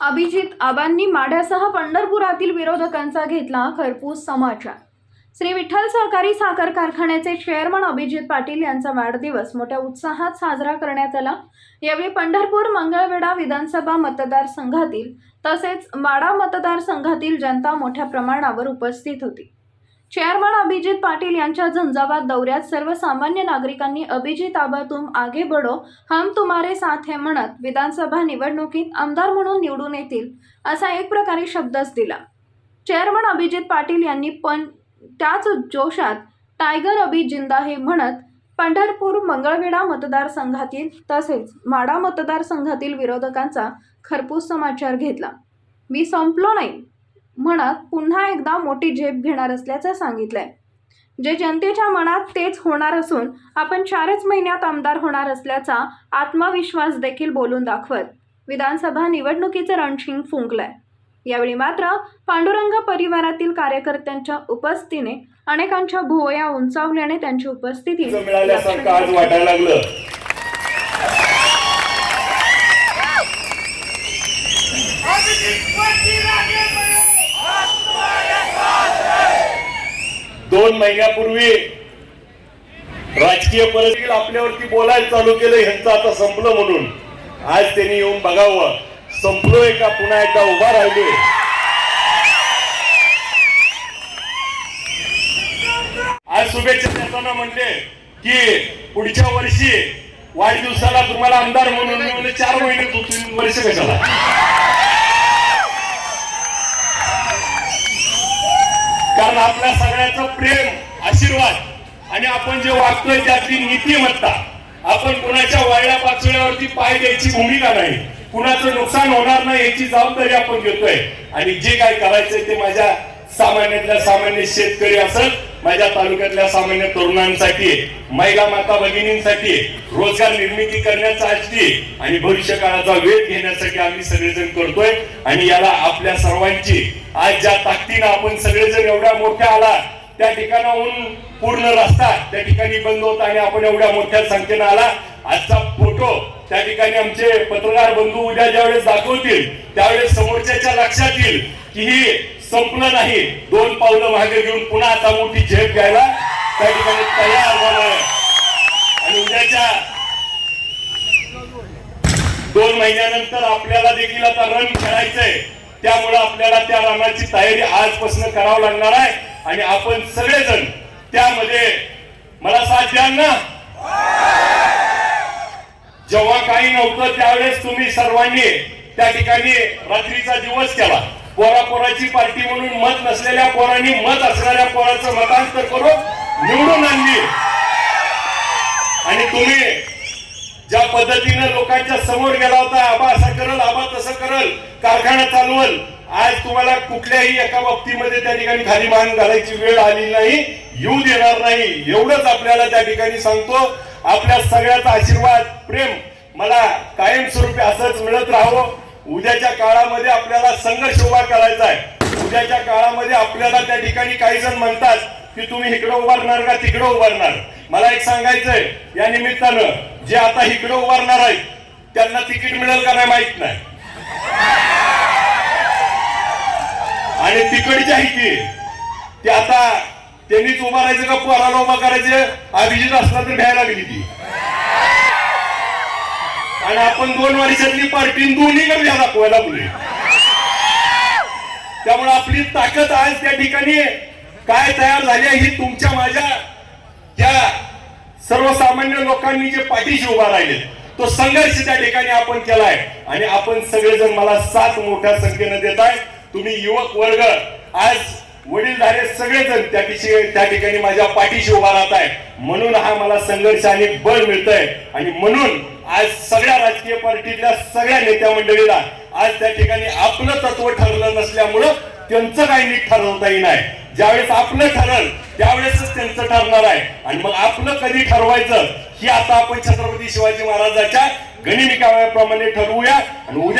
अभिजित आबांनी माढ्यासह पंढरपुरातील विरोधकांचा घेतला खरपूस समाचार. श्री विठ्ठल सहकारी साखर कारखान्याचे चेअरमन अभिजित पाटील यांचा वाढदिवस मोठ्या उत्साहात साजरा करण्यात आला. यावेळी पंढरपूर मंगळवेढा विधानसभा मतदारसंघातील तसेच माडा मतदारसंघातील जनता मोठ्या प्रमाणावर उपस्थित होती. चेअरमन अभिजित पाटील यांच्या झंझावात दौऱ्यात सर्वसामान्य नागरिकांनी अभिजित आबा तुम आगे बढो हम तुम्हारे साथ हे म्हणत विधानसभा निवडणुकीत आमदार म्हणून निवडून येतील असा एक प्रकारे शब्दच दिला. चेअरमन अभिजित पाटील यांनी पण त्याच जोशात टायगर अभि जिंदा हे म्हणत पंढरपूर मंगळवेढा मतदारसंघातील तसेच माडा मतदारसंघातील विरोधकांचा खरपूस समाचार घेतला. मी संपलो नाही. म्हणत पुन्हा एकदा मोठी झेप घेणार असल्याचं सांगितलंय. जे जनतेच्या मनात तेच होणार असून आपण चारच महिन्यात आमदार होणार असल्याचा आत्मविश्वास देखील बोलून दाखवत विधानसभा निवडणुकीचं रणशिंग फुंकलंय. यावेळी मात्र पांडुरंग परिवारातील कार्यकर्त्यांच्या उपस्थितीने अनेकांच्या भुवया उंचावल्याने त्यांची उपस्थिती मिळाल्यासारखं आज वाटायला लागलं. दोन महिन्यापूर्वी राजकीय परिस्थिती आपल्यावरती बोलायला चालू केलं ह्यांचं आता संपलं म्हणून. आज त्यांनी येऊन बघावं. संपलोय का? पुन्हा एकदा उभा राहिले आज शुभेच्छा देताना म्हणले की पुढच्या वर्षी वाढदिवसाला तुम्हाला आमदार म्हणून चार महिने वर्ष कशाला? आपल्या सगळ्याचं प्रेम आशीर्वाद आणि आपण जे वागतोय त्यातली नीतिमत्ता आपण कुणाच्या वायड्या पाचोळ्यावरती पाय द्यायची भूमिका नाही. कुणाचं नुकसान होणार नाही याची जबाबदारी आपण घेतोय. आणि जे काय करायचंय ते माझ्या सामान्यातल्या सामान्य शेतकरी असत माझ्या तालुक्यातल्या सामान्य तरुणांसाठी महिला माता भगिनींसाठी रोजगार निर्मिती करण्याचा असते आणि भविष्य काळाचा वेध घेण्यासाठी आम्ही सगळेजण करतोय. आणि याला आपल्या सर्वांची आज ज्या ताकदीनं आपण सगळेजण एवढ्या मोठ्या आला त्या ठिकाणाहून पूर्ण रस्ता त्या ठिकाणी बंद होता आणि आपण एवढ्या मोठ्या संख्येनं आला आजचा फोटो त्या ठिकाणी आमचे पत्रकार बंधू उद्या ज्यावेळेस दाखवतील त्यावेळेस समोरच्याच्या लक्षात येईल की ही संपलं नाही. दोन पावलं मागे घेऊन पुन्हा आता मोठी झेप घ्यायला त्या ठिकाणी तयार झालोय. आणि उद्याच्या दोन महिन्यानंतर आपल्याला देखील आता रन करायचंय त्यामुळे आपल्याला त्या रनाची तयारी आजपासून करावं लागणार आहे. आणि आपण सगळेजण त्यामध्ये मला साथ द्याल ना? जेव्हा काही नव्हतं त्यावेळेस तुम्ही सर्वांनी त्या ठिकाणी रात्रीचा दिवस केला. पोरा पोराची पार्टी म्हणून मत नसलेल्या पोरांनी मत असणाऱ्या पोराचं मतांतर करून निवडून आणली. आणि तुम्ही ज्या पद्धतीनं लोकांच्या समोर गेला होता आबा असं करल आबा तसं करल कारखाना चालवल आज तुम्हाला कुठल्याही एका बाबतीमध्ये त्या ठिकाणी खाली मान घालायची वेळ आली नाही येऊ देणार नाही. एवढंच आपल्याला त्या ठिकाणी सांगतो. आपल्या सगळ्याचा आशीर्वाद प्रेम मला कायमस्वरूपी असंच मिळत राहावं. उद्याच्या काळामध्ये आपल्याला संघर्ष उभा करायचा आहे. उद्याच्या काळामध्ये आपल्याला त्या ठिकाणी काही जण म्हणतात की तुम्ही इकडे उभारणार का तिकडे उभारणार? मला एक सांगायचंय या निमित्तानं जे आता इकडे उभारणार आहेत त्यांना तिकीट मिळेल का नाही माहीत नाही. आणि तिकडच्या की ते आता त्यांनीच उभारायचं का पोराला उभा करायचं अभिजित असला तर घ्यायला लागली ती. आणि आपण दोन वर्षातली पार्टी दोन्हीकडे घ्या दाखवायला पुढे त्यामुळे आपली ताकद आज त्या ठिकाणी काय तयार झाली आहे ही तुमच्या माझ्या या सर्वसामान्य लोकांनी जे पाठीशी उभा राहिले तो संघर्ष त्या ठिकाणी आपण केलाय. आणि आपण सगळेजण मला साथ मोठ्या संख्येनं देत आहे तुम्ही युवक वर्ग आज वडीलधारे सगळेजण त्या ठिकाणी त्या ठिकाणी माझ्या पाठीशी उभा राहत आहे म्हणून हा मला संघर्ष आणि बळ मिळतंय. आणि म्हणून आज सगळ्या राजकीय पार्टीतल्या सगळ्या नेत्या मंडळीला आज त्या ठिकाणी आपलं तत्व ठरलं नसल्यामुळं त्यांचं काही नीट ठरवता येणार ज्यावेळेस आपलं ठरल त्यांचं ठरणार आहे. आणि मग आपलं कधी ठरवायचं ही आता आपण छत्रपती शिवाजी महाराजाच्या गणिमिकाव्याप्रमाणे ठरवूया. आणि उद्या